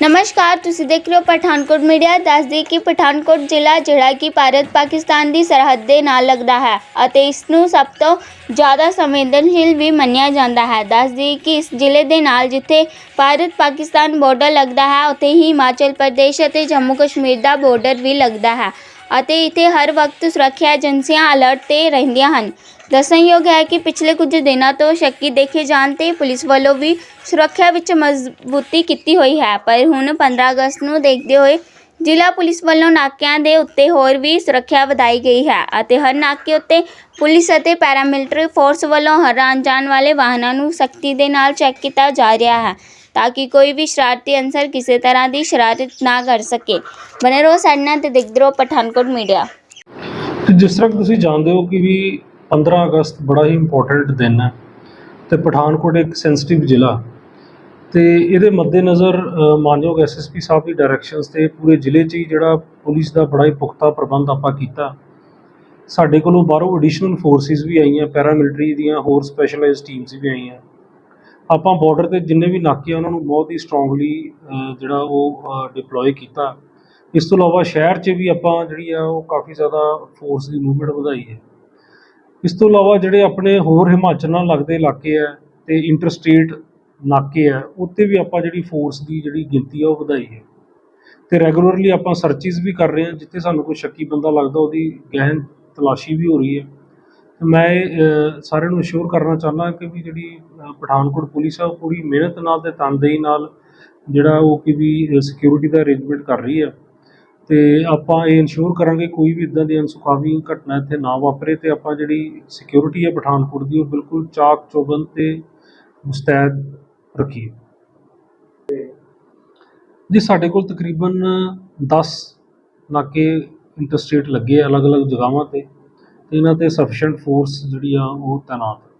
ਨਮਸਕਾਰ, ਤੁਸੀਂ ਦੇਖ ਰਹੇ ਹੋ ਪਠਾਨਕੋਟ ਮੀਡੀਆ। ਦੱਸਦੀ ਕਿ ਪਠਾਨਕੋਟ ਜ਼ਿਲ੍ਹਾ, ਜਿਹੜਾ ਕਿ ਭਾਰਤ ਪਾਕਿਸਤਾਨ ਦੀ ਸਰਹੱਦ ਦੇ ਨਾਲ ਲੱਗਦਾ ਹੈ ਅਤੇ ਇਸ ਨੂੰ ਸਭ ਤੋਂ ਜ਼ਿਆਦਾ ਸੰਵੇਦਨਸ਼ੀਲ ਵੀ ਮੰਨਿਆ ਜਾਂਦਾ ਹੈ। ਦੱਸਦੀ ਕਿ ਇਸ ਜ਼ਿਲ੍ਹੇ ਦੇ ਨਾਲ ਜਿੱਥੇ ਭਾਰਤ ਪਾਕਿਸਤਾਨ ਬਾਰਡਰ ਲੱਗਦਾ ਹੈ, ਉੱਥੇ ਹੀ ਹਿਮਾਚਲ ਪ੍ਰਦੇਸ਼ ਅਤੇ ਜੰਮੂ ਕਸ਼ਮੀਰ ਦਾ ਬਾਰਡਰ ਵੀ ਲੱਗਦਾ ਹੈ। ਅਤੇ ਇੱਥੇ ਹਰ ਵਕਤ ਸੁਰੱਖਿਆ ਏਜੰਸੀਆਂ ਅਲਰਟ ਤੇ ਰਹਿੰਦੀਆਂ ਹਨ। ਦੱਸਣਯੋਗ ਹੈ ਕਿ ਪਿਛਲੇ ਕੁਝ ਦਿਨਾਂ ਤੋਂ ਸ਼ੱਕੀ ਦੇਖੇ ਜਾਣ ਤੇ ਪੁਲਿਸ ਵੱਲੋਂ ਵੀ ਸੁਰੱਖਿਆ ਵਿੱਚ ਮਜ਼ਬੂਤੀ ਕੀਤੀ ਹੋਈ ਹੈ, ਪਰ ਹੁਣ 15 ਅਗਸਤ ਨੂੰ ਦੇਖਦੇ ਹੋਏ ਜ਼ਿਲ੍ਹਾ ਪੁਲਿਸ ਵੱਲੋਂ ਨਾਕਿਆਂ ਦੇ ਉੱਤੇ ਹੋਰ ਵੀ ਸੁਰੱਖਿਆ ਵਧਾਈ ਗਈ ਹੈ ਅਤੇ ਹਰ ਨਾਕੇ ਉੱਤੇ ਪੁਲਿਸ ਅਤੇ ਪੈਰਾਮਿਲਟਰੀ ਫੋਰਸ ਵੱਲੋਂ ਹਰ ਆਉਣ ਜਾਣ ਵਾਲੇ ਵਾਹਨਾਂ ਨੂੰ ਸਖਤੀ ਦੇ ਨਾਲ ਚੈੱਕ ਕੀਤਾ ਜਾ ਰਿਹਾ ਹੈ। ਤਾਂ ਕਿ ਕੋਈ ਵੀ ਸ਼ਰਾਰਤੀ ਅਨਸਰ ਕਿਸੇ ਤਰ੍ਹਾਂ ਦੀ ਸ਼ਰਾਰਤ ਨਾ ਕਰ ਸਕੇ। ਬਨੇ ਰਹੋ ਸਾਡੇ ਨਾਲ ਤੇ ਦੇਖਦੇ ਰਹੋ ਪਠਾਨਕੋਟ ਮੀਡੀਆ। ਤੇ ਜਿਸ ਤਰ੍ਹਾਂ ਕਿ ਤੁਸੀਂ ਜਾਣਦੇ ਹੋ ਕਿ ਵੀ 15 ਅਗਸਤ ਬੜਾ ਹੀ ਇੰਪੋਰਟੈਂਟ ਦਿਨ ਹੈ ਤੇ ਪਠਾਨਕੋਟ ਇੱਕ ਸੈਂਸਿਟਿਵ ਜ਼ਿਲ੍ਹਾ। ਤੇ ਇਹਦੇ ਮੱਦੇਨਜ਼ਰ ਅ, ਮਾਨਯੋਗ ਐਸਐਸਪੀ ਸਾਹਿਬ ਦੀ ਡਾਇਰੈਕਸ਼ਨਸ ਤੇ ਪੂਰੇ ਜ਼ਿਲ੍ਹੇ 'ਚ ਹੀ ਜਿਹੜਾ ਪੁਲਿਸ ਦਾ ਬੜਾ ਹੀ ਪੁਖਤਾ ਪ੍ਰਬੰਧ ਆਪਾਂ ਕੀਤਾ। ਸਾਡੇ ਕੋਲੋਂ ਬਾਹਰੋਂ ਐਡੀਸ਼ਨਲ ਫੋਰਸਿਸ ਵੀ ਆਈਆਂ ਪੈਰਾਮਿਲਟਰੀ ਦੀਆਂ ਹੋਰ ਸਪੈਸ਼ਲਾਈਜ਼ਡ ਟੀਮਸ ਵੀ ਆਈਆਂ। ਆਪਾਂ ਬਾਰਡਰ ਤੇ ਜਿੰਨੇ ਵੀ ਨਾਕੇ ਆ, ਉਹਨਾਂ ਨੂੰ ਬਹੁਤ ਹੀ ਸਟਰੋਂਗਲੀ ਜਿਹੜਾ ਉਹ ਡਿਪਲੋਏ ਕੀਤਾ। ਇਸ ਤੋਂ ਇਲਾਵਾ ਸ਼ਹਿਰ 'ਚ ਵੀ ਆਪਾਂ ਜਿਹੜੀ ਆ, ਉਹ ਕਾਫੀ ਜ਼ਿਆਦਾ ਫੋਰਸ ਦੀ ਮੂਵਮੈਂਟ ਵਧਾਈ ਹੈ। ਇਸ ਤੋਂ ਇਲਾਵਾ ਜਿਹੜੇ ਆਪਣੇ ਹੋਰ ਹਿਮਾਚਲ ਨਾਲ ਲੱਗਦੇ ਇਲਾਕੇ ਆ ਤੇ ਇੰਟਰਸਟੇਟ ਨਾਕੇ ਆ ਉੱਤੇ ਵੀ ਆਪਾਂ ਜਿਹੜੀ ਫੋਰਸ ਦੀ ਜਿਹੜੀ ਗਿਣਤੀ ਆ, ਉਹ ਵਧਾਈ ਹੈ। ਤੇ ਰੈਗੂਲਰਲੀ ਆਪਾਂ ਸਰਚਿਸ ਵੀ ਕਰ ਰਹੇ ਹਾਂ, ਜਿੱਥੇ ਸਾਨੂੰ ਕੋਈ ਸ਼ੱਕੀ ਬੰਦਾ ਲੱਗਦਾ, ਉਹਦੀ ਗਹਿਨ ਤਲਾਸ਼ੀ ਵੀ ਹੋ ਰਹੀ ਹੈ। ਮੈਂ ਸਾਰਿਆਂ ਨੂੰ ਅਸ਼ੋਰ ਕਰਨਾ ਚਾਹੁੰਦਾ ਕਿ ਵੀ ਜਿਹੜੀ ਪਠਾਨਕੋਟ ਪੁਲਿਸ ਆ, ਉਹ ਪੂਰੀ ਮਿਹਨਤ ਨਾਲ ਤੇ ਤਨਦੇਹੀ ਨਾਲ ਜਿਹੜਾ ਉਹ ਕਿ ਵੀ ਸਿਕਿਉਰਿਟੀ ਦਾ ਅਰੇਂਜਮੈਂਟ ਕਰ ਰਹੀ ਹੈ ਤੇ ਆਪਾਂ ਇਹ ਇਨਸ਼ੋਰ ਕਰਾਂਗੇ ਕੋਈ ਵੀ ਇਦਾਂ ਦੀ ਅਨਸੁਖਾਵੀ ਘਟਨਾ ਇੱਥੇ ਨਾ ਵਾਪਰੇ ਤੇ ਆਪਾਂ ਜਿਹੜੀ ਸਿਕਿਉਰਿਟੀ ਹੈ ਪਠਾਨਕੋਟ ਦੀ, ਉਹ ਬਿਲਕੁਲ ਚਾਕ ਚੌਬੰਦ ਤੇ ਮੁਸਤੈਦ ਰੱਖੀਏ। ਜੀ, ਸਾਡੇ ਕੋਲ ਤਕਰੀਬਨ 10 ਨਾਕੇ ਇੰਟਰਸਟੇਟ ਲੱਗੇ ਆ ਅਲੱਗ-ਅਲੱਗ ਜਗ੍ਹਾਵਾਂ ਤੇ। ਤੇ ਇਹਨਾਂ ਤੇ ਸਫੀਸ਼ੀਐਂਟ ਫੋਰਸ ਜਿਹੜੀ ਆ ਉਹ ਤਾਇਨਾਤ